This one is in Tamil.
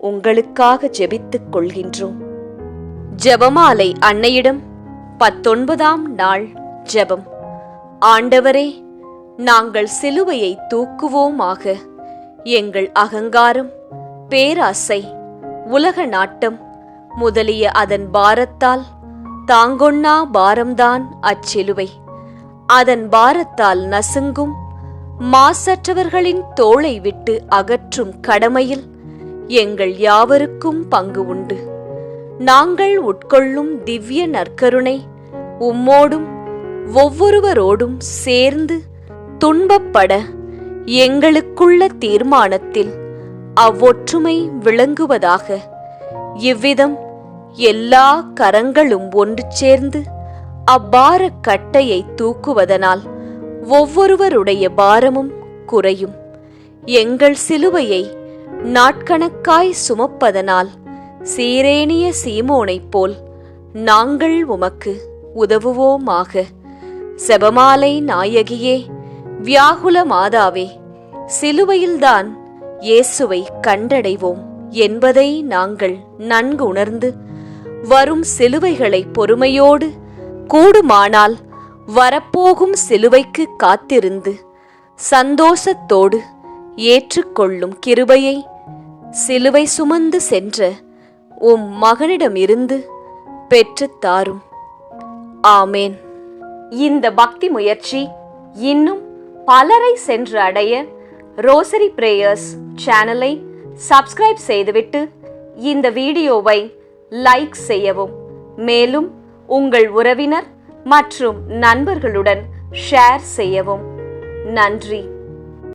உங்களுக்காக ஜெபித்துக் கொள்கின்றோம். ஜெபமாலை அன்னையிடம் பத்தொன்பதாம் நாள் ஜெபம். ஆண்டவரே நாங்கள் சிலுவையை தூக்குவோமாக. எங்கள் அகங்காரம் பேராசை உலக நாட்டம் முதலிய அதன் பாரத்தால் தாங்கொண்ணா பாரம்தான் அச்சிலுவை. அதன் பாரத்தால் நசுங்கும் மாசற்றவர்களின் தோளை விட்டு அகற்றும் கடமையில் எங்கள் யாவருக்கும் பங்கு உண்டு. நாங்கள் உட்கொள்ளும் திவ்ய நற்கருணை உம்மோடும் ஒவ்வொருவரோடும் சேர்ந்து துன்பப்பட எங்களுக்குள்ள தீர்மானத்தில் அவ்வொற்றுமை விளங்குவதாக இவ்விதம் எல்லா கரங்களும் ஒன்று சேர்ந்து அப்பார கட்டையை தூக்குவதனால் ஒவ்வொருவருடைய பாரமும் குறையும். எங்கள் சிலுவையை நாட்கணக்காய் சுமப்பதனால் சீரேனிய சீமோனைப் போல் நாங்கள் உமக்கு உதவுவோமாக. செபமாலை நாயகியே வியாகுல மாதாவே சிலுவையில்தான் இயேசுவை கண்டடைவோம் என்பதை நாங்கள் நன்கு உணர்ந்து வரும் சிலுவைகளை பொறுமையோடு கூடுமானால் வரப்போகும் சிலுவைக்கு காத்திருந்து சந்தோஷத்தோடு ஏற்றுக்கொள்ளும் கிருபையை. சிலுவை சுமந்து சென்ற உம் மகனிடமிருந்து பெற்றுத்தாரும் ஆமேன். இந்த பக்தி முயற்சி இன்னும் பலரை சென்று அடைய ரோசரி பிரேயர்ஸ் சேனலை சப்ஸ்கிரைப் செய்துவிட்டு இந்த வீடியோவை லைக் செய்யவும். மேலும் உங்கள் உறவினர் மற்றும் நண்பர்களுடன் ஷேர் செய்யவும். நன்றி.